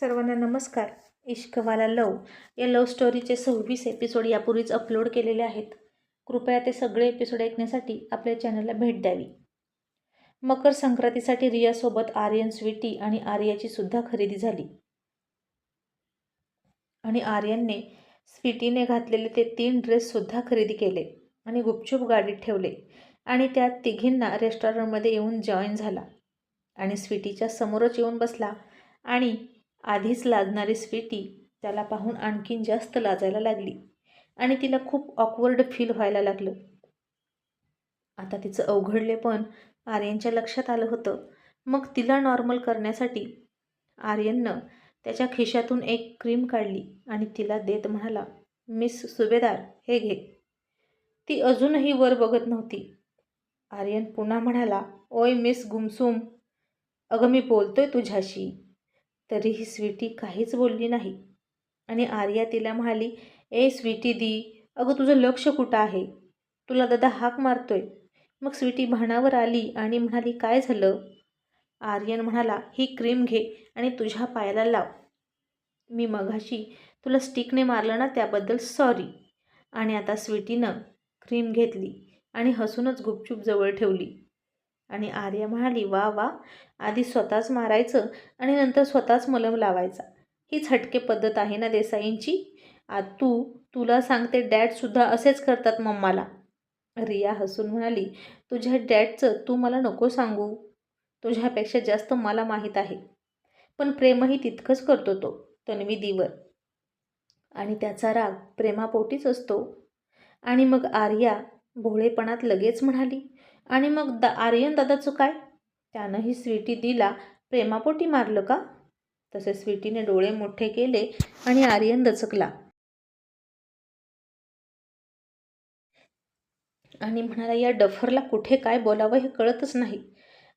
सर्वांना नमस्कार. इश्कवाला लव या लव स्टोरीचे सव्वीस एपिसोड यापूर्वीच अपलोड केलेले आहेत. कृपया ते सगळे एपिसोड ऐकण्यासाठी आपल्या चॅनलला भेट द्यावी. मकर संक्रांतीसाठी रियासोबत आर्यन स्वीटी आणि आर्याची सुद्धा खरेदी झाली. आणि आर्यनने स्वीटीने घातलेले ते तीन ड्रेससुद्धा खरेदी केले आणि गुपचूप गाडीत ठेवले आणि त्या तिघींना रेस्टॉरंटमध्ये येऊन जॉईन झाला. आणि स्वीटीच्या समोरच येऊन बसला आणि आधीच लाजणारी स्वीटी त्याला पाहून आणखीन जास्त लाजायला लागली आणि तिला खूप ऑकवर्ड फील व्हायला लागलं. आता तिचं अवघडले पण आर्यनच्या लक्षात आलं होतं. मग तिला नॉर्मल करण्यासाठी आर्यननं त्याच्या खिशातून एक क्रीम काढली आणि तिला देत म्हणाला मिस सुभेदार हे घे. ती अजूनही वर बघत नव्हती. आर्यन पुन्हा म्हणाला ओय मिस गुमसुम अगं मी बोलतोय तुझ्याशी. तरीही स्वीटी काहीच बोलली नाही. आणि आर्या तिला म्हणाली ए स्वीटी दी अगं तुझं लक्ष कुठं आहे? तुला दादा हाक मारतोय. मग स्वीटी भानावर आली आणि म्हणाली काय झालं? आर्यन म्हणाला ही क्रीम घे आणि तुझ्या पायाला लाव. मी मघाशी तुला स्टिकने मारलं ना त्याबद्दल सॉरी आणि आता स्वीटीनं क्रीम घेतली आणि हसूनच गुपचूप जवळ ठेवली. आणि आर्या म्हणाली वा वा आधी स्वतःच मारायचं आणि नंतर स्वतःच मलम लावायचा. हीच हटके पद्धत आहे ना देसाईंची? आ तू तुला सांगते डॅडसुद्धा असेच करतात मम्माला. रिया हसून म्हणाली तुझ्या डॅडचं तू मला नको सांगू. तुझ्यापेक्षा जास्त मला माहीत आहे. पण प्रेमही तितकंच करतो तो तन्वीदीवर. आणि त्याचा राग प्रेमापोटीच असतो. आणि मग आर्या भोळेपणात लगेच म्हणाली आणि मग द आर्यन दादाचं काय? त्यानंही स्वीटी दिला. प्रेमापोटी मारलं का? तसे स्वीटीने डोळे मोठे केले आणि आर्यन दचकला. आणि म्हणाला या डफरला कुठे काय बोलावं हे कळतच नाही.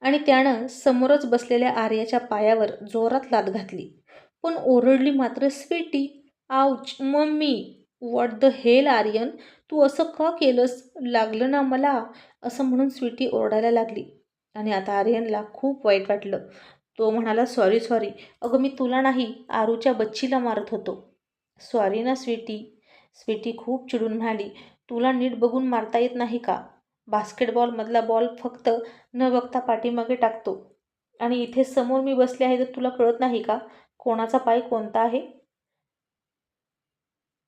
आणि त्यानं समोरच बसलेल्या आर्याच्या पायावर जोरात लात घातली. पण ओरडली मात्र Sweety. Ouch mummy what the hell Aryan? तू असं का केलंस? लागलं ना मला? असं म्हणून स्वीटी ओरडायला लागली. आणि आता आर्यनला खूप वाईट वाटलं. तो म्हणाला सॉरी सॉरी. अगं मी तुला नाही आरूच्या बच्चीला मारत होतो. सॉरी ना स्वीटी. स्वीटी खूप चिडून म्हणाली तुला नीट बघून मारता येत नाही का? बास्केटबॉलमधला बॉल फक्त न बघता पाठीमागे टाकतो. आणि इथे समोर मी बसले आहे तर तुला कळत नाही का? कोणाचा पाय कोणता आहे?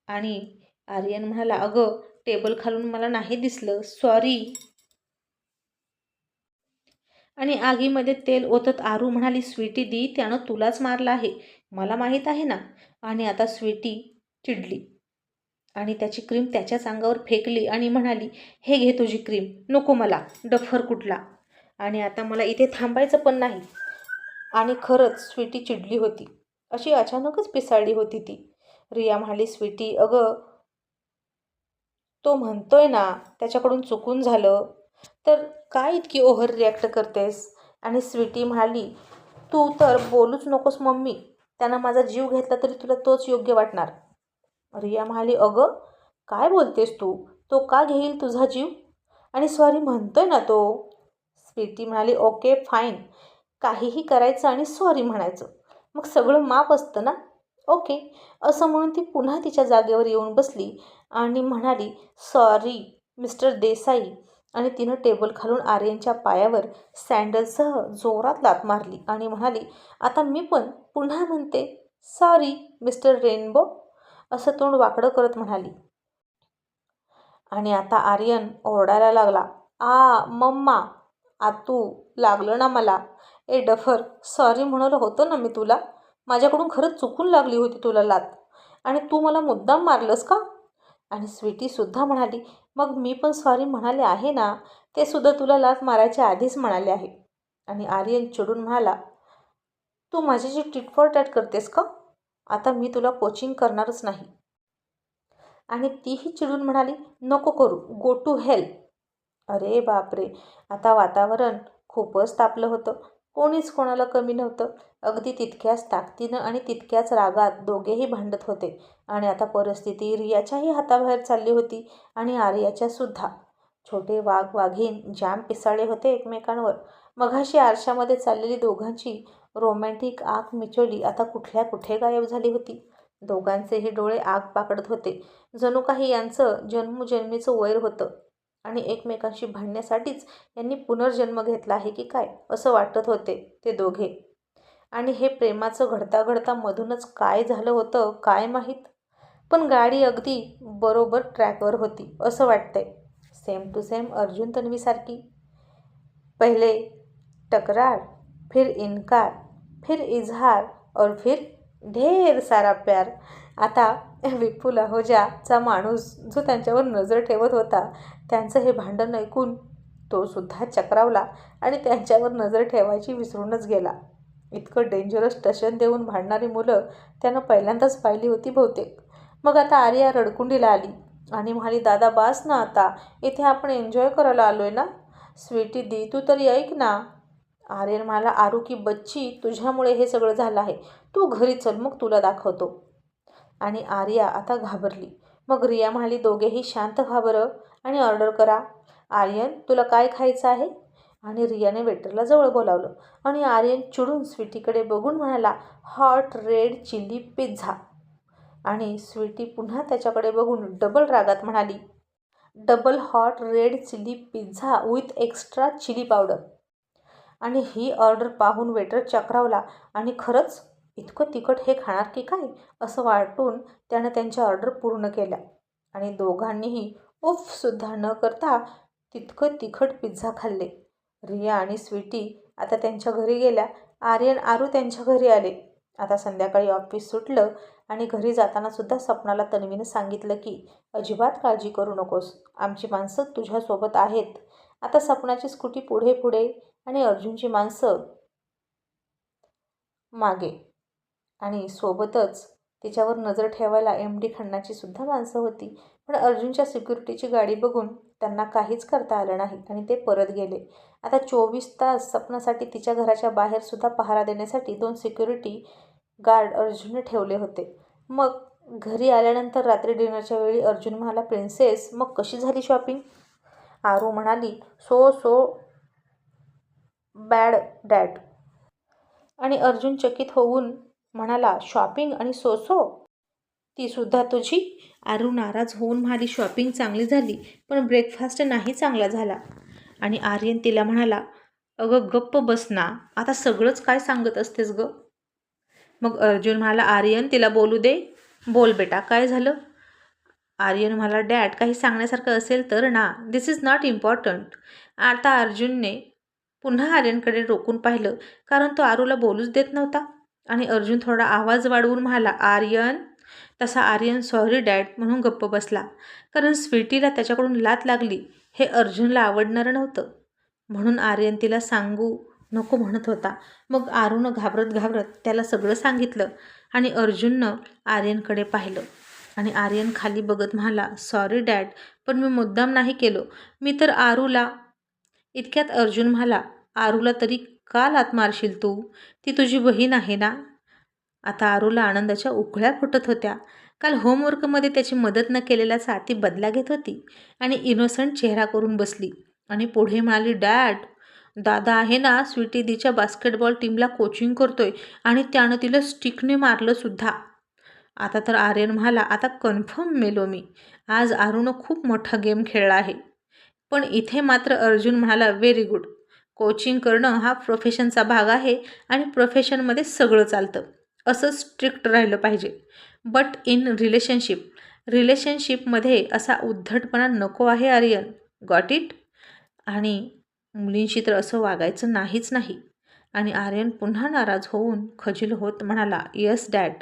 आणि आर्यन म्हणाला अगं टेबल खालून मला नाही दिसलं. सॉरी आणि आगीमध्ये तेल ओतत आरू म्हणाली स्वीटी दी त्यानं तुलाच मारला आहे. मला माहीत आहे ना. आणि आता स्वीटी चिडली. आणि त्याची क्रीम त्याच्याच अंगावर फेकली आणि म्हणाली हे घे तुझी क्रीम. नको मला. डफर कुठला. आणि आता मला इथे थांबायचं पण नाही. आणि खरंच स्वीटी चिडली होती. अशी अचानकच पिसाळली होती ती. रिया म्हणाली स्वीटी अगं तो म्हणतोय ना त्याच्याकडून चुकून झालं. तर काय इतकी ओव्हर रिॲक्ट करतेस? आणि स्वीटी म्हणाली तू तर बोलूच नकोस मम्मी. त्यानं माझा जीव घेतला तरी तुला तोच योग्य वाटणार. रिया म्हणाली अगं काय बोलतेस तू? तो का घेईल तुझा जीव? आणि सॉरी म्हणतोय ना तो. स्वीटी म्हणाली ओके फाईन. काहीही करायचं आणि सॉरी म्हणायचं. मग सगळं माप असतं ना? ओके. असं म्हणून ती पुन्हा तिच्या जागेवर येऊन बसली आणि म्हणाली सॉरी मिस्टर देसाई. आणि तिनं टेबल खालून आर्यनच्या पायावर सँडलसह जोरात लात मारली आणि म्हणाली आता मी पण पुन्हा म्हणते सॉरी मिस्टर रेनबो. असं तोंड वाकडं करत म्हणाली. आणि आता आर्यन ओरडायला लागला आ मम्मा आतू लागलं ना मला? ए डफर सॉरी म्हणलं होतं ना मी तुला? माझ्याकडून खरंच चुकून लागली होती तुला लात. आणि तू मला मुद्दाम मारलंस का? आणि स्वीटीसुद्धा म्हणाली मग मी पण सॉरी म्हणाले आहे ना ते सुद्धा तुला लात मारायच्या आधीच म्हणाले आहे. आणि आर्यन चिडून म्हणाला तू माझ्याशी टिटफॉर टॅट करतेस का? आता मी तुला कोचिंग करणारच नाही. आणि तीही चिडून म्हणाली नको करू गो टू हेल्प अरे बापरे आता वातावरण खूपच तापलं होतं. कोणीच कोणाला कमी नव्हतं. अगदी तितक्याच ताकदीनं आणि तितक्याच रागात दोघेही भांडत होते. आणि आता परिस्थिती रियाच्याही हाताबाहेर चालली होती आणि आर्याच्या सुद्धा. छोटे वाघ वाघीन जाम पिसाळे होते एकमेकांवर. मघाशी आरशामध्ये चाललेली दोघांची रोमॅन्टिक आग मिचोली आता कुठल्या कुठे गायब झाली होती? दोघांचेही डोळे आग पाकडत होते. जणू काही यांचं जन्मजन्मीचं वैर होतं. आणि एकमेकांशी भांडण्यासाठीच यांनी पुनर्जन्म घेतला आहे की काय असं वाटत होते ते दोघे. आणि हे प्रेमाचं घडता घडता मधूनच काय झालं होतं काय माहीत? पण गाडी अगदी बरोबर ट्रॅकवर होती असं वाटतंय. सेम टू सेम अर्जुन तन्वीसारखी. पहिले तक्रार फिर इनकार फिर इजहार और फिर ढेर सारा प्यार. आता विपुल लाहोजाचा माणूस जो त्यांच्यावर नजर ठेवत होता त्यांचं हे भांडण ऐकून तो सुद्धा चक्रावला आणि त्यांच्यावर नजर ठेवायची विसरूनच गेला. इतकं डेंजरस टशन देऊन भांडणारी मुलं त्यानं पहिल्यांदाच पाहिली होती बहुतेक. मग आता आर्या रडकुंडीला आली आणि म्हणाली दादा बास ना आता. इथे आपण एन्जॉय करायला आलो आहे ना? स्वीटी दी तू तरी ऐक ना. आर्यन म्हणाला आरू की बच्ची तुझ्यामुळे हे सगळं झालं आहे. तू घरी चल मग तुला दाखवतो. आणि आर्या आता घाबरली. मग रिया म्हणाली दोघेही शांत व्हा बरं आणि ऑर्डर करा. आर्यन तुला काय खायचं आहे? आणि रियाने वेटरला जवळ बोलावलं आणि आर्यन चिडून स्वीटीकडे बघून म्हणाला हॉट रेड चिली पिझ्झा आणि स्वीटी पुन्हा त्याच्याकडे बघून डबल रागात म्हणाली double hot red chilli pizza with extra chilli powder आणि ही ऑर्डर पाहून वेटर चक्रावला आणि खरंच इतकं तिखट हे खाणार की काय? असं वाटून त्यानं त्यांच्या ऑर्डर पूर्ण केल्या. आणि दोघांनीही उफसुद्धा न करता तितकं तिखट पिझ्झा खाल्ले. रिया आणि स्वीटी आता त्यांच्या घरी गेल्या. आर्यन आरू त्यांच्या घरी आले. आता संध्याकाळी ऑफिस सुटलं आणि घरी जातानासुद्धा सपनाला तन्वीनं सांगितलं की अजिबात काळजी करू नकोस. आमची माणसं तुझ्यासोबत आहेत. आता सपनाची स्कूटी पुढे पुढे आणि अर्जुनची माणसं मागे. आणि सोबतच तिच्यावर नजर ठेवायला एम डी खन्नाची सुद्धा माणसं होती. पण अर्जुनच्या सिक्युरिटीची गाडी बघून त्यांना काहीच करता आलं नाही आणि ते परत गेले. आता चोवीस तास सपनासाठी तिच्या घराच्या बाहेरसुद्धा पहारा देण्यासाठी दोन सिक्युरिटी गार्ड अर्जुनने ठेवले होते. मग घरी आल्यानंतर रात्री डिनरच्या वेळी अर्जुन म्हणाला प्रिन्सेस मग कशी झाली शॉपिंग आरू म्हणाली सो सो बॅड डॅड आणि अर्जुन चकित होऊन म्हणाला शॉपिंग आणि सोसो? तीसुद्धा ती सुद्धा तुझी? आरू नाराज होऊन म्हणाली शॉपिंग चांगली झाली पण ब्रेकफास्ट नाही चांगला झाला. आणि आर्यन तिला म्हणाला अगं गप्प बस ना आता सगळंच काय सांगत असतेस ग? मग अर्जुन म्हणाला आर्यन तिला बोलू दे. बोल बेटा काय झालं? आर्यन म्हणाला डॅड काही सांगण्यासारखं असेल तर ना दिस इज नॉट इम्पॉर्टंट आता अर्जुनने पुन्हा आर्यनकडे रोखून पाहिलं कारण तो आरूला बोलूच देत नव्हता. आणि अर्जुन थोडा आवाज वाढवून म्हणाला आर्यन. तसा आर्यन सॉरी डॅड म्हणून गप्प बसला. कारण स्वीटीला त्याच्याकडून लात लागली हे अर्जुनला आवडणारं नव्हतं. म्हणून आर्यन तिला सांगू नको म्हणत होता. मग आरूनं घाबरत घाबरत त्याला सगळं सांगितलं आणि अर्जुननं आर्यनकडे पाहिलं. आणि आर्यन खाली बघत म्हणाला सॉरी डॅड पण मी मुद्दाम नाही केलो. मी तर आरूला इतक्यात अर्जुन म्हणाला आरूला तरी का लात मारशील तू? ती तुझी बहीण आहे ना? आता आरूला आनंदाच्या उकळ्या फुटत होत्या. काल होमवर्कमध्ये त्याची मदत न केलेल्याचा ती बदला घेत होती आणि इनोसंट चेहरा करून बसली. आणि पुढे म्हणाली डॅड दादा आहे ना स्वीटी दीच्या बास्केटबॉल टीमला कोचिंग करतोय आणि त्यानं तिला स्टिकने मारलं सुद्धा. आता तर आर्यन म्हणाला आता कन्फर्म मेलो मी. आज आरूनं खूप मोठा गेम खेळला आहे. पण इथे मात्र अर्जुन म्हणाला व्हेरी गुड. कोचिंग करणं हा प्रोफेशनचा भाग आहे आणि प्रोफेशनमध्ये सगळं चालतं. असं स्ट्रिक्ट राहिलं पाहिजे. बट इन रिलेशनशिप रिलेशनशिपमध्ये असा उद्धटपणा नको आहे आर्यन गॉट इट आणि मुलींशी तर असं वागायचं नाहीच नाही. आणि आर्यन पुन्हा नाराज होऊन खजील होत म्हणाला यस डॅड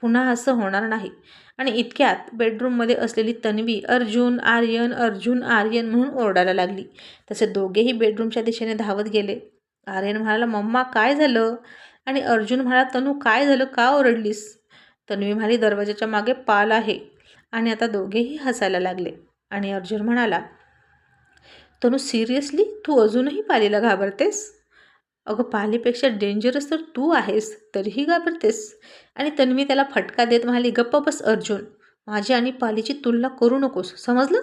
पुन्हा असं होणार नाही. आणि इतक्यात बेडरूममध्ये असलेली तन्वी अर्जुन आर्यन अर्जुन आर्यन म्हणून ओरडायला लागली. तसे दोघेही बेडरूमच्या दिशेने धावत गेले. आर्यन म्हणाला मम्मा काय झालं? आणि अर्जुन म्हणाला तनू काय झालं? का ओरडलीस? तन्वी म्हणाली दरवाजाच्या मागे पाल आहे. आणि आता दोघेही हसायला लागले. आणि अर्जुन म्हणाला तनू सिरियसली? तू अजूनही पालीला घाबरतेस? अगं पालीपेक्षा डेंजरस तर तू आहेस तरीही घाबरतेस. आणि तन्वी त्याला फटका देत म्हणाली गप्प बस अर्जुन माझी आणि पालीची तुलना करू नकोस समजलं?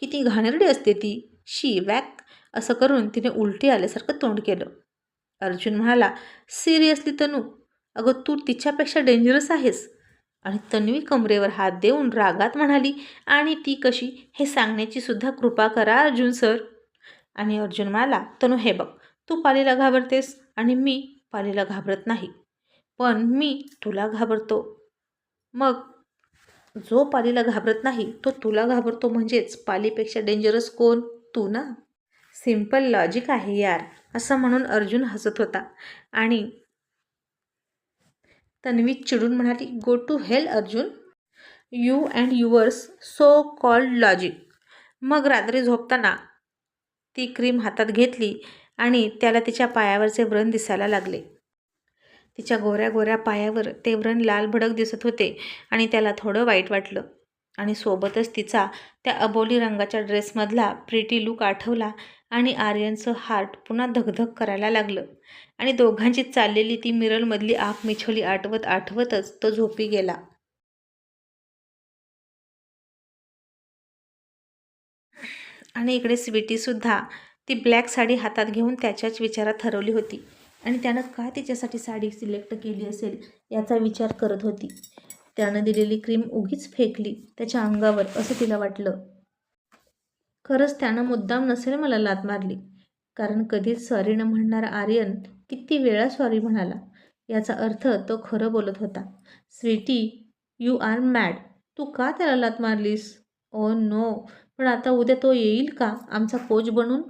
किती घाणेरडी असते ती. शी वॅक असं करून तिने उलटी आल्यासारखं तोंड केलं. अर्जुन म्हणाला सिरियसली तनू अगं तू तिच्यापेक्षा डेंजरस आहेस. आणि तन्वी कमरेवर हात देऊन रागात म्हणाली आणि ती कशी? हे सांगण्याची सुद्धा कृपा करा अर्जुन सर. आणि अर्जुन म्हणाला तनू हे बघ तू पालीला घाबरतेस आणि मी पालीला घाबरत नाही. पण मी तुला घाबरतो. मग जो पालीला घाबरत नाही तो तुला घाबरतो म्हणजेच पालीपेक्षा डेंजरस कोण? तू ना? सिंपल लॉजिक आहे यार असं म्हणून अर्जुन हसत होता. आणि तन्वी चिडून म्हणाली go to hell Arjun. You and yours so called logic मग रात्री झोपताना ती क्रीम हातात घेतली. आणि त्याला तिच्या पायावरचे व्रण दिसायला लागले. तिच्या गोऱ्या गोऱ्या पायावर ते व्रण लाल भडक दिसत होते आणि त्याला थोडं वाईट वाटलं. आणि सोबतच तिचा त्या अबोली रंगाच्या ड्रेसमधला प्रिटी लुक आठवला आणि आर्यनचं हार्ट पुन्हा धगधग करायला लागलं. आणि दोघांची चाललेली ती मिरलमधली आग मिछोली आठवत आठवतच तो झोपी गेला. आणि इकडे स्वीटीसुद्धा ती ब्लॅक साडी हातात घेऊन त्याच्याच विचारात हरवली होती. आणि त्यानं का तिच्यासाठी साडी सिलेक्ट केली असेल याचा विचार करत होती. त्यानं दिलेली क्रीम उगीच फेकली. त्याच्या अंगावर असं तिला वाटलं. खरंच त्यानं मुद्दाम नसेल मला लात मारली. कारण कधीच सॉरी न म्हणणारा आर्यन किती वेळा सॉरी म्हणाला. याचा अर्थ तो खरं बोलत होता. स्वीटी यू आर मॅड तू का त्याला लात मारलीस? Oh ओ नो पण आता उद्या तो येईल का? आमचा कोच बनून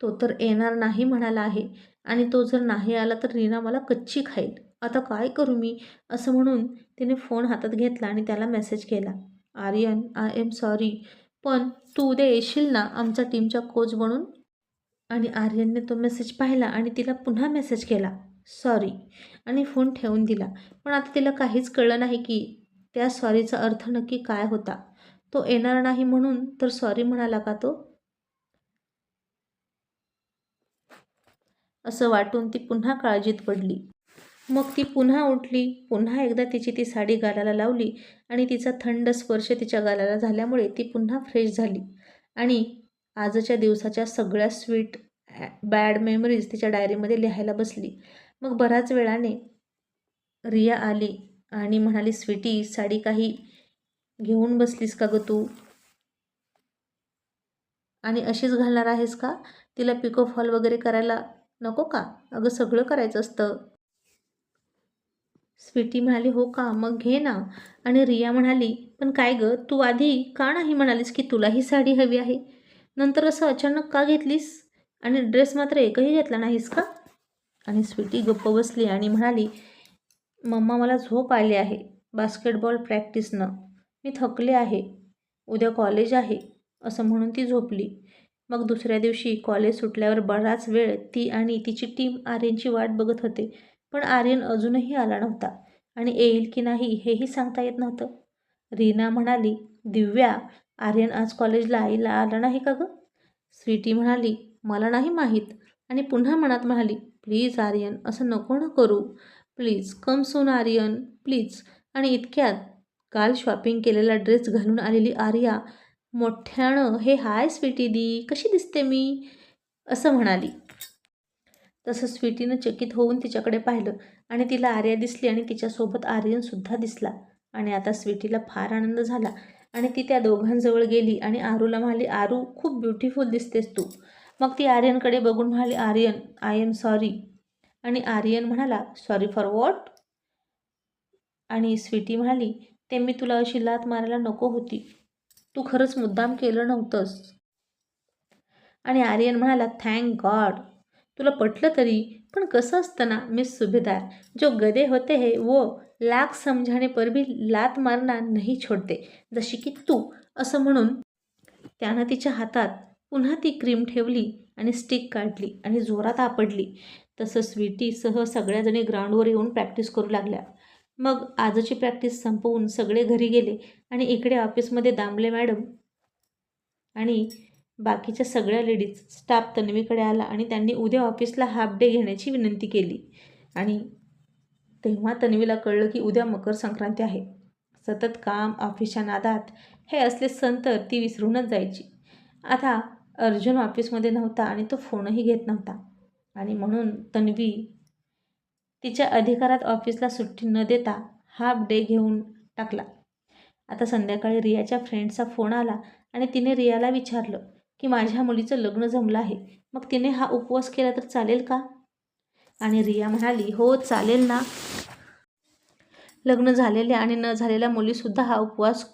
तो तर येणार नाही म्हणाला आहे. आणि तो जर नाही आला तर रीना मला कच्ची खाईल. आता काय करू मी? असं म्हणून तिने फोन हातात घेतला आणि त्याला मेसेज केला. आर्यन आय एम सॉरी पण तू उद्या येशील ना आमच्या टीमच्या कोच बनून आणि आर्यनने तो मेसेज पाहिला आणि तिला पुन्हा मेसेज केला. सॉरी आणि फोन ठेवून दिला. पण आता तिला काहीच कळलं नाही की त्या सॉरीचा अर्थ नक्की काय होता? तो येणार नाही म्हणून तर सॉरी म्हणाला का तो? असं वाटून ती पुन्हा काळजीत पडली. मग ती पुन्हा उठली पुन्हा एकदा तिची ती साडी गालाला लावली आणि तिचा थंड स्पर्श तिच्या गालाला झाल्यामुळे ती पुन्हा फ्रेश झाली. आणि आजच्या दिवसाच्या सगळ्या स्वीट बॅड मेमरीज तिच्या डायरीमध्ये लिहायला बसली. मग बऱ्याच वेळाने रिया आली आणि म्हणाली स्वीटी साडी काही घेऊन बसलीस का गं तू? आणि अशीच घालणार आहेस का? तिला पिको फॉल वगैरे करायला नको का? अगं सगळं करायचं असतं. स्वीटी म्हणाली हो का? मग घे ना. आणि रिया म्हणाली पण काय गं? तू आधी का नाही म्हणालीस की तुला ही साडी हवी आहे? नंतर असं अचानक का घेतलीस? आणि ड्रेस मात्र एकही घेतला नाहीस का? आणि स्वीटी गप्प बसली आणि म्हणाली मम्मा मला झोप आली आहे. बास्केटबॉल प्रॅक्टिसनं. मी थकले आहे. उद्या कॉलेज आहे. असं म्हणून ती झोपली. मग दुसऱ्या दिवशी कॉलेज सुटल्यावर बराच वेळ ती आणि तिची टीम आर्यनची वाट बघत होते. पण आर्यन अजूनही आला नव्हता. आणि येईल की नाही हेही सांगता येत नव्हतं. रीना म्हणाली दिव्या आर्यन आज कॉलेजला आईला आला नाही का गं? स्वीटी म्हणाली मला नाही माहीत. आणि पुन्हा मनात म्हणाली प्लीज आर्यन असं नको ना करू. Please come soon Aryan. Please. आणि इतक्यात काल शॉपिंग केलेला ड्रेस घालून आलेली आर्या मोठ्यानं हे हाय स्वीटी दी कशी दिसते मी? असं म्हणाली. तसं स्वीटीनं चकित होऊन तिच्याकडे पाहिलं आणि तिला आर्या दिसली आणि तिच्यासोबत आर्यनसुद्धा दिसला. आणि आता स्वीटीला फार आनंद झाला आणि ती त्या दोघांजवळ गेली आणि आरूला म्हणाली आरू खूप ब्युटिफुल दिसतेस तू. मग ती आर्यनकडे बघून म्हणाली आर्यन आय एम सॉरी. आणि आर्यन म्हणाला सॉरी फॉर वॉट? आणि स्वीटी म्हणाली ते मी तुला अशी लात मारायला नको होती. तू खरंच मुद्दाम केलं नव्हतंस. आणि आर्यन म्हणाला थँक गॉड तुला पटलं तरी पण कसं असतं ना मिस सुभेदार जो गदे होते है वो लाख समजाने पर भी लात मारना नाही छोडते. जशी की तू असं म्हणून त्यानं तिच्या हातात पुन्हा ती क्रीम ठेवली आणि स्टिक काढली आणि जोरात आपडली तसं स्वीटीसह सगळ्याजणी ग्राउंडवर येऊन प्रॅक्टिस करू लागल्या. मग आजची प्रॅक्टिस संपवून सगळे घरी गेले आणि इकडे ऑफिसमध्ये दामले मॅडम आणि बाकीच्या सगळ्या लेडीज स्टाफ तन्वीकडे आला आणि त्यांनी उद्या ऑफिसला हाफ डे घेण्याची विनंती केली. आणि तेव्हा तन्वीला कळलं की उद्या मकर संक्रांती आहे. सतत काम ऑफिसच्या नादात हे असले सण तर ती विसरूनच जायची. आता अर्जुन ऑफिसमध्ये नव्हता आणि तो फोनही घेत नव्हता. आणि म्हणून तन्वी तिच्या अधिकारात ऑफिसला सुट्टी न देता हाफ डे घेऊन टाकला. आता संध्याकाळी रियाच्या फ्रेंडचा फोन आला आणि तिने रियाला विचारलं की माझ्या मुलीचं लग्न जमलं आहे. मग तिने हा उपवास केला तर चालेल का? आणि रिया म्हणाली हो चालेल ना. लग्न झालेल्या आणि न झालेल्या मुलीसुद्धा हा उपवास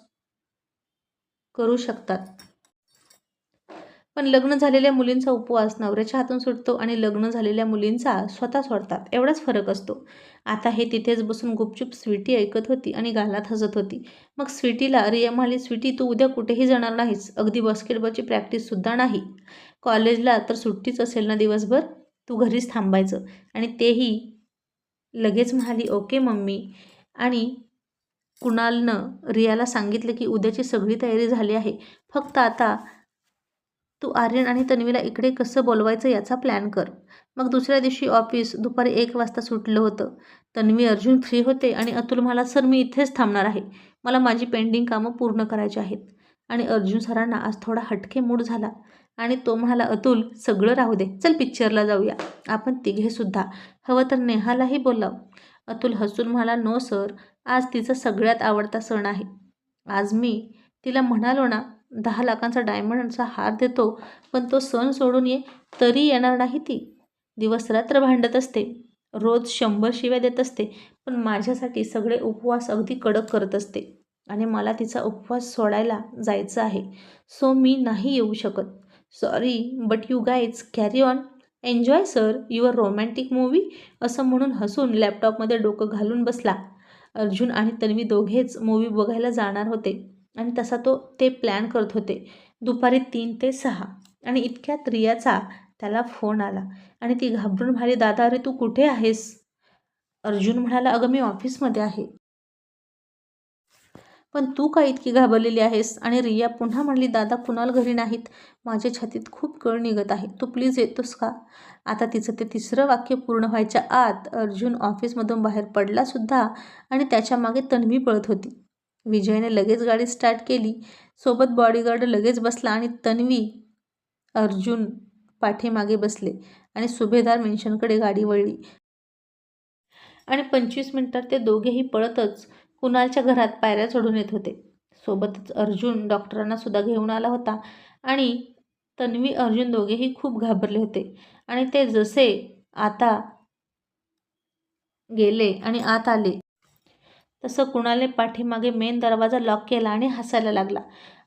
करू शकतात. पण लग्न झालेल्या मुलींचा उपवास नवऱ्याच्या हातून सुटतो आणि लग्न झालेल्या मुलींचा स्वतः सोडतात. एवढाच फरक असतो. आता हे तिथेच बसून गुपचूप स्वीटी ऐकत होती आणि गालात हसत होती. मग स्वीटीला रिया म्हणाली स्वीटी तू उद्या कुठेही जाणार नाहीस. अगदी बास्केटबॉलची प्रॅक्टिससुद्धा नाही. कॉलेजला तर सुट्टीच असेल ना दिवसभर? तू घरीच थांबायचं. आणि तेही लगेच म्हणाली ओके मम्मी. आणि कुणालनं रियाला सांगितलं की उद्याची सगळी तयारी झाली आहे. फक्त आता तू आर्यन आणि तन्वीला इकडे कसं बोलवायचं याचा प्लॅन कर. मग दुसऱ्या दिवशी ऑफिस दुपारी एक वाजता सुटलं होतं. तन्वी अर्जुन फ्री होते आणि अतुल म्हणाला सर मी इथेच थांबणार आहे. मला माझी पेंडिंग कामं पूर्ण करायची आहेत. आणि अर्जुन सरांना आज थोडा हटके मूड झाला आणि तो म्हणाला अतुल सगळं राहू दे. चल पिक्चरला जाऊया. आपण तिघेसुद्धा हवं तर नेहालाही बोलाव. अतुल हसून म्हणाला नो सर. आज तिचा सगळ्यात आवडता सण आहे. आज मी तिला म्हणालो ना दहा लाखांचा डायमंडचा हार देतो पण तो सण सोडून ये तरी येणार नाही ती. दिवस रात्र भांडत असते. रोज शंभर शिव्या देत असते पण माझ्यासाठी सगळे उपवास अगदी कडक करत असते आणि मला तिचा उपवास सोडायला जायचं आहे. सो मी नाही येऊ शकत. Sorry but you guys carry on. Enjoy sir your romantic movie असं म्हणून हसून लॅपटॉपमध्ये डोकं घालून बसला. अर्जुन आणि तन्वी दोघेच मूवी बघायला जाणार होते. आणि तसा तो ते प्लॅन करत होते. दुपारी तीन ते सहा. आणि इतक्यात रियाचा त्याला फोन आला. आणि ती घाबरून म्हणाली दादा अरे तू कुठे आहेस? अर्जुन म्हणाला अगं मी ऑफिसमध्ये आहे. पण तू का इतकी घाबरलेली आहेस? आणि रिया पुन्हा म्हणली दादा कुणाल घरी नाहीत. माझ्या छातीत खूप कळ निघत आहे. तू प्लीज येतोस का? आता तिचं ते तिसरं वाक्य पूर्ण व्हायच्या आत अर्जुन ऑफिसमधून बाहेर पडलासुद्धा आणि त्याच्यामागे तन्वी पळत होती. विजयने लगेच गाडी स्टार्ट केली. सोबत बॉडीगार्ड लगेच बसला आणि तन्वी अर्जुन पाठीमागे बसले आणि सुभेदार मेन्शनकडे गाडी वळली. आणि पंचवीस मिनिटात ते दोघेही पळतच कुणालच्या घरात पायऱ्या चढून येत होते. सोबतच अर्जुन डॉक्टरांना सुद्धा घेऊन आला होता आणि तन्वी अर्जुन दोघेही खूप घाबरले होते. आणि ते जसे आता गेले आणि आत आले. तसं कुणालने पाठीमागे मेन दरवाजा लॉक केला आणि हसायला लागला.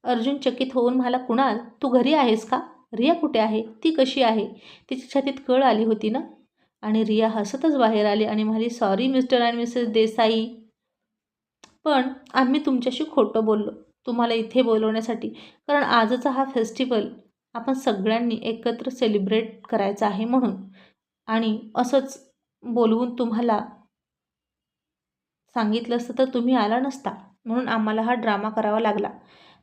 अर्जुन चकित होऊन म्हणाला कुणाल तू घरी आहेस का? रिया कुठे आहे? ती कशी आहे? तिच्या छातीत कळ आली होती ना? आणि रिया हसतच बाहेर आली आणि म्हणाली sorry mister and missus Desai. पण आम्ही तुमच्याशी खोटं बोललो. तुम्हाला इथे बोलवण्यासाठी. कारण आजचा हा फेस्टिवल आपण सगळ्यांनी एकत्र सेलिब्रेट करायचा आहे म्हणून. आणि असंच बोलवून तुम्हाला सांगितलं असतं तर तुम्ही आला नसता. म्हणून आम्हाला हा ड्रामा करावा लागला.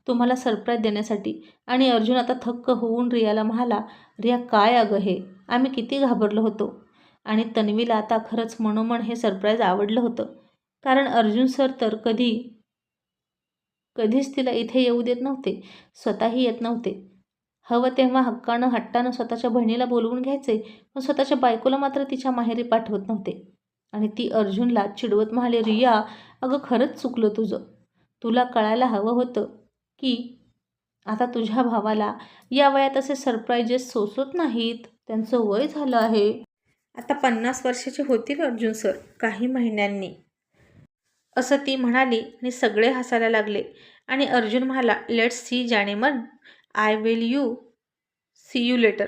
तुम्हाला सरप्राईज देण्यासाठी. आणि अर्जुन आता थक्क होऊन रियाला म्हणाला रिया काय अगं हे? आम्ही किती घाबरलो होतो. आणि तन्वीला आता खरंच मनोमन हे सरप्राईज आवडलं होतं. कारण अर्जुन सर तर कधी कधीच तिला इथे येऊ देत नव्हते. स्वतःही येत नव्हते. हवं तेव्हा हक्कानं हट्टानं स्वतःच्या बहिणीला बोलवून घ्यायचे. पण स्वतःच्या बायकोला मात्र तिच्या माहेरी पाठवत नव्हते. आणि ती अर्जुनला चिडवत म्हणाले रिया अगं खरंच चुकलं तुझं. तुला कळायला हवं होतं की आता तुझ्या भावाला या वयात असे सरप्राईजेस सोसत नाहीत. त्यांचं वय झालं आहे. आता पन्नास वर्षाचे होतील अर्जुन सर काही महिन्यांनी. असं ती म्हणाली आणि सगळे हसायला लागले. आणि अर्जुन म्हणाला let's see जाणेमन I will you see you later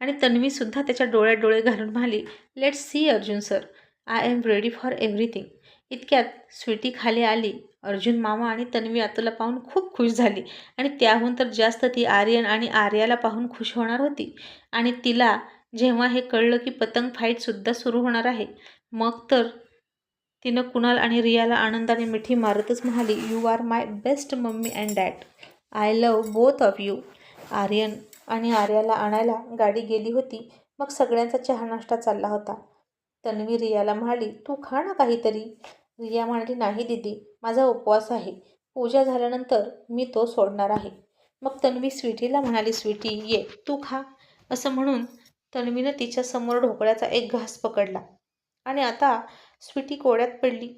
आणि तन्वीसुद्धा त्याच्या डोळ्यात डोळे घालून म्हणाली let's see Arjun sir I am ready for everything. इतक्यात स्वीटी खाली आली. अर्जुन मामा आणि तन्वी आतूला पाहून खूप खुश झाली आणि त्याहून तर जास्त ती आर्यन आणि आर्याला पाहून खुश होणार होती. आणि तिला जेव्हा हे कळलं की पतंग फाईटसुद्धा सुरू होणार आहे मग तर तिनं कुणाल आणि रियाला आनंदाने मिठी मारतच म्हणाली you are my best mummy and dad I love both of you Aryan आणि आर्याला आणायला गाडी गेली होती. मग सगळ्यांचा चहा नाश्ता चालला होता. तन्वी रियाला म्हणाली तू खा ना काहीतरी. रिया म्हणाली नाही दिदी माझा उपवास आहे. पूजा झाल्यानंतर मी तो सोडणार आहे. मग तन्वी स्वीटीला म्हणाली स्वीटी ये तू खा. असं म्हणून तन्वीनं तिच्यासमोर ढोकळ्याचा एक घास पकडला. आणि आता स्वीटी कोड्यात पडली.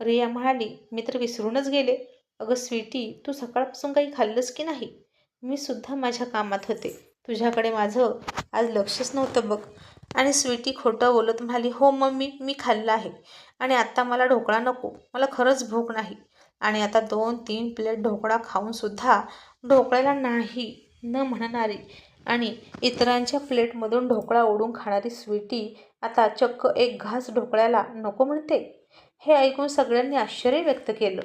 रिया म्हणाली मी तर विसरूनच गेले. अगं स्वीटी तू सकाळपासून काही खाल्लंस की नाही? मी सुद्धा माझ्या कामात होते. तुझ्याकडे माझं आज लक्षच नव्हतं बघ. आणि स्वीटी खोटं बोलत म्हणाली हो मम्मी मी खाल्लं आहे. आणि आत्ता मला ढोकळा नको. मला खरंच भूक नाही. आणि आता दोन तीन प्लेट ढोकळा खाऊनसुद्धा ढोकळ्याला नाही न म्हणणारी आणि इतरांच्या प्लेटमधून ढोकळा ओढून खाणारी स्वीटी आता चक्क एक घास ढोकळ्याला नको म्हणते. हे ऐकून सगळ्यांनी आश्चर्य व्यक्त केलं.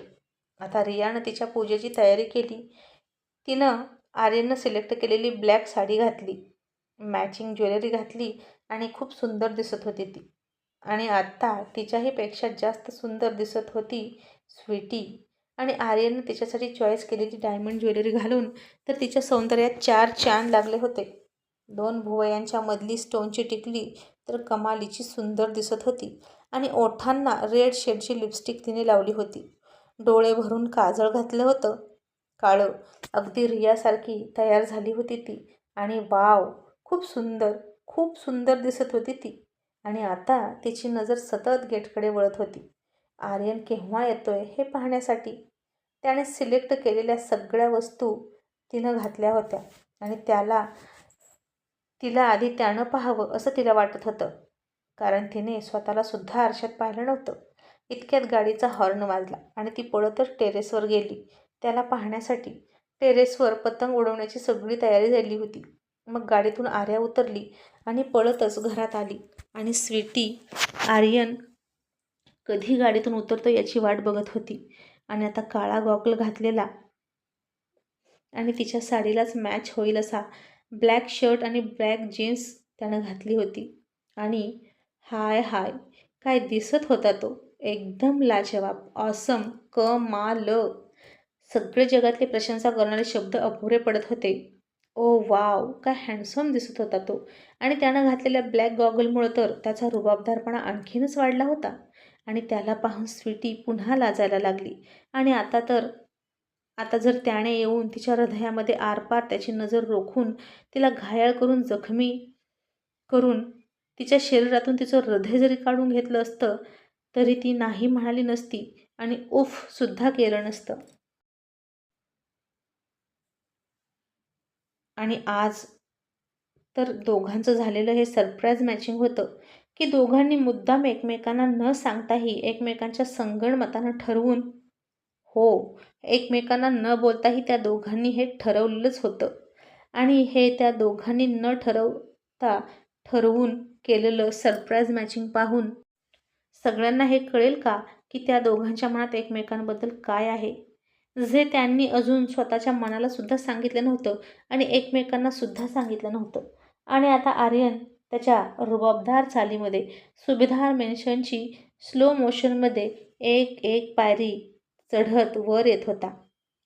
आता रियानं तिच्या पूजेची तयारी केली. तिनं आर्यननं सिलेक्ट केलेली ब्लॅक साडी घातली. मॅचिंग ज्वेलरी घातली. आणि खूप सुंदर दिसत होती ती. आणि आत्ता तिच्याहीपेक्षा जास्त सुंदर दिसत होती स्वीटी. आणि आर्यनं तिच्यासाठी चॉईस केलेली डायमंड ज्वेलरी घालून तर तिच्या सौंदर्यात चार चांद लागले होते. दोन भुवयांच्या मधली स्टोनची टिकली तर कमालीची सुंदर दिसत होती. आणि ओठांना रेड शेडची लिपस्टिक तिने लावली होती. डोळे भरून काजळ घातलं होतं. काळं अगदी रियासारखी तयार झाली होती ती. आणि वाव खूप सुंदर. खूप सुंदर दिसत होती ती. आणि आता तिची नजर सतत गेटकडे वळत होती. आर्यन केव्हा येतोय हे पाहण्यासाठी? त्याने सिलेक्ट केलेल्या सगळ्या वस्तू तिनं घातल्या होत्या. आणि त्याला तिला आधी त्यानं पाहावं असं तिला वाटत होतं. कारण तिने स्वतःला सुद्धा आरशात पाहिलं नव्हतं. इतक्यात गाडीचा हॉर्न वाजला आणि ती पळतच टेरेसवर गेली. त्याला पाहण्यासाठी टेरेसवर पतंग उडवण्याची सगळी तयारी झाली होती. मग गाडीतून आर्या उतरली आणि पळतच घरात आली. आणि स्वीटी आर्यन कधी गाडीतून उतरतो याची वाट बघत होती. आणि आता काळा गॉगल घातलेला आणि तिच्या साडीलाच मॅच होईल असा ब्लॅक शर्ट आणि ब्लॅक जीन्स त्यानं घातली होती. आणि हाय हाय काय दिसत होता तो. एकदम लाजवाब ऑसम क मा ल सगळे जगातले प्रशंसा करणारे शब्द अपुरे पडत होते. ओ वाव काय हँडसम दिसत होता तो. आणि त्यानं घातलेल्या ब्लॅक गॉगलमुळं तर त्याचा रुबाबदारपणा आणखीनच वाढला होता. आणि त्याला पाहून स्वीटी पुन्हा लाजायला लागली. आणि आता तर आता जर त्याने येऊन तिच्या हृदयामध्ये आरपार त्याची नजर रोखून तिला घायाळ करून जखमी करून तिच्या शरीरातून तिचं हृदय जरी काढून घेतलं असतं तरी ती नाही म्हणाली नसती. आणि उफसुद्धा केलं नसतं. आणि आज तर दोघांचं झालेलं हे सरप्राईज मॅचिंग होतं की दोघांनी मुद्दाम एकमेकांना न सांगताही एकमेकांच्या संगणमतानं ठरवून हो एकमेकांना न बोलताही त्या दोघांनी हे ठरवलेलंच होतं. आणि हे त्या दोघांनी न ठरवता ठरवून केलेलं सरप्राईज मॅचिंग पाहून सगळ्यांना हे कळेल का की त्या दोघांच्या मनात एकमेकांबद्दल काय आहे? जे त्यांनी अजून स्वतःच्या मनाला सुद्धा सांगितलं नव्हतं आणि एकमेकांना सुद्धा सांगितलं नव्हतं. आणि आता आर्यन त्याच्या रुबाबदार चालीमध्ये सुभेदार मेन्शनची स्लो मोशनमध्ये एक एक पायरी चढत वर येत होता.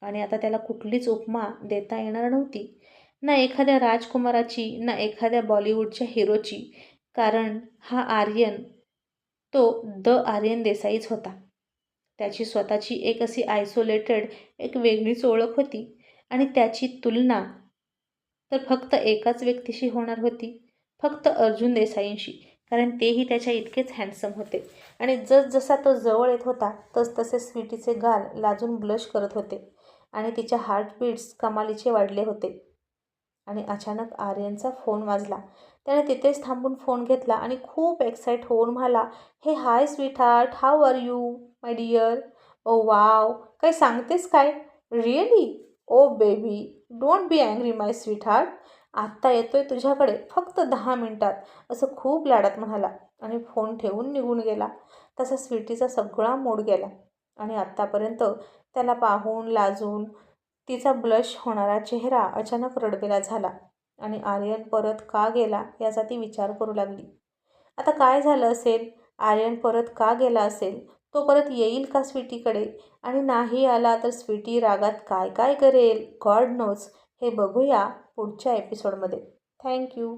आणि आता त्याला कुठलीच उपमा देता येणार नव्हती. ना एखाद्या राजकुमाराची ना एखाद्या बॉलिवूडच्या हिरोची कारण हा आर्यन तो द आर्यन देसाईच होता. त्याची स्वतःची एक अशी आयसोलेटेड एक वेगळीच ओळख होती. आणि त्याची तुलना तर फक्त एकाच व्यक्तीशी होणार होती. फक्त अर्जुन देसाईंशी कारण तेही त्याच्या इतकेच हँडसम होते. आणि जसजसा तो जवळ येत होता तसतसे स्वीटीचे गाल लाजून ब्लश करत होते. आणि तिच्या हार्टबीट्स कमालीचे वाढले होते. आणि अचानक आर्यनचा फोन वाजला. त्याने तिथेच थांबून फोन घेतला आणि खूप एक्साईट होऊन म्हणाला hey hi sweetheart how are you my dear oh wow काय सांगतेस काय? Really oh baby don't be angry my sweetheart आत्ता येतोय तुझ्याकडे फक्त दहा मिनटात. असं खूप लाडात म्हणाला आणि फोन ठेवून निघून गेला. तसा स्वीटीचा सगळा मूड गेला. आणि आत्तापर्यंत त्याला पाहून लाजून तिचा ब्लश होणारा चेहरा अचानक रडवेला झाला. आणि आर्यन परत का गेला याचा ती विचार करू लागली. आता काय झालं असेल? आर्यन परत का गेला असेल? तो परत येईल का स्वीटीकडे? आणि नाही आला तर स्वीटी रागात काय काय करेल? गॉड नोज हे बघूया पुढच्या एपिसोडमध्ये. थँक्यू